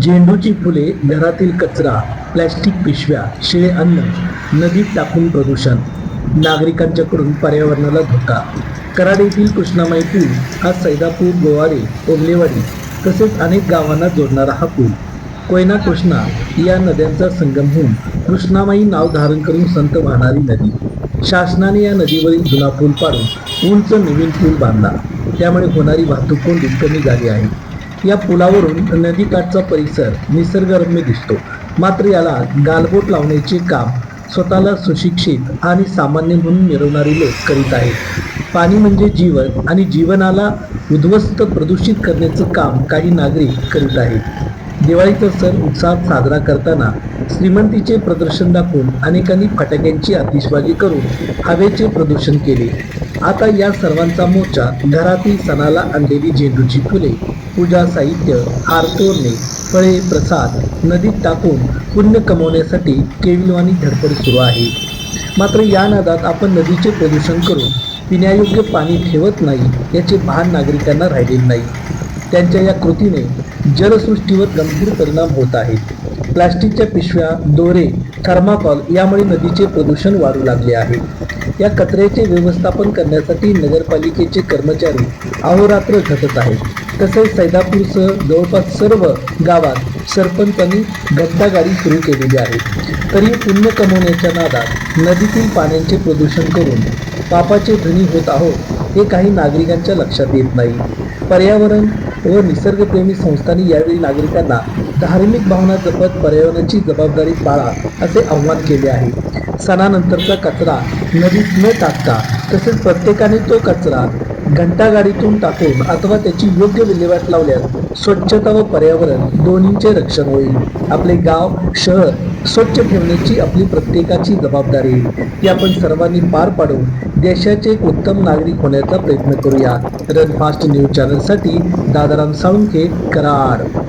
झेंडूची फुले घरातील कचरा प्लॅस्टिक पिशव्या शिळे अन्न नदीत टाकून प्रदूषण नागरिकांच्याकडून पर्यावरणाला धोका. कराडेतील कृष्णामाई पूल हा सैदापूर गोवारे ओगलेवाडी तसेच अनेक गावांना जोडणारा हा पूल. कोयना कृष्णा या नद्यांचा संगम होऊन कृष्णामाई नाव धारण करून संत वाहणारी नदी. शासनाने या नदीवरील जुना पूल पाडून उंच नवीन पूल बांधला. त्यामुळे होणारी वाहतूक कोंडी कमी झाली आहे. या पुलावरून नदीकाठचा परिसर निसर्गरम्य दिसतो. मात्र याला गालबोट लावण्याचे काम स्वतःला सुशिक्षित आणि सामान्य म्हणून मिरवणारी लोक करीत आहेत. पाणी म्हणजे जीवन आणि जीवनाला उद्ध्वस्त प्रदूषित करण्याचं काम काही नागरिक करीत आहेत. दिवाळीचा सण उत्साहात साजरा करताना श्रीमंतीचे प्रदर्शन दाखवून अनेकांनी फटाक्यांची आतिषबाजी करून हवेचे प्रदूषण केले. आता या सर्वांचा मोर्चा घरातील सणाला आणलेली झेंडूची फुले पूजा साहित्य हार फळे प्रसाद नदीत टाकून पुण्य कमवण्यासाठी केविलवाणी धडपड सुरू आहे. मात्र या नादात आपण नदीचे प्रदूषण करून पिण्यायोग्य पाणी ठेवत नाही याचे भान नागरिकांना राहिलेले नाही. त्यांच्या या कृतीने जलसृष्टीवर गंभीर परिणाम होत आहेत. प्लास्टिकच्या पिशव्या दोरे थर्माकॉल यामुळे नदीचे प्रदूषण वाढू लागले आहे. या कचऱ्याचे व्यवस्थापन करण्यासाठी नगरपालिकेचे कर्मचारी अहोरात्र झटत आहेत. तसेच सैदापूरसह जवळपास सर्व गावात सरपंचांनी घंटागाडी सुरू केलेली आहे. तरी पुण्य कमवण्याच्या नादात नदीतील पाण्याचे प्रदूषण करून पापाचे धनी होत आहोत हे काही नागरिकांच्या लक्षात येत नाही. पर्यावरण व निसर्गप्रेमी संस्थांनी यावेळी नागरिकांना धार्मिक भावना जपत पर्यावरणाची जबाबदारी पाळा असे आव्हान केले आहे. सणानंतरचा कचरा नदीत न टाकता तसेच प्रत्येकाने तो कचरा घंटागाडीतून टाकून अथवा त्याची योग्य विल्हेवाट लावल्यास स्वच्छता व पर्यावरण दोन्हींचे रक्षण होईल. आपले गाव शहर स्वच्छ ठेवण्याची आपली प्रत्येकाची जबाबदारी आहे. ती आपण सर्वांनी पार पाडून देशाचे एक उत्तम नागरिक होण्याचा प्रयत्न करूया. रन फास्ट न्यूज चॅनलसाठी दादाराम साळुंखे कराड.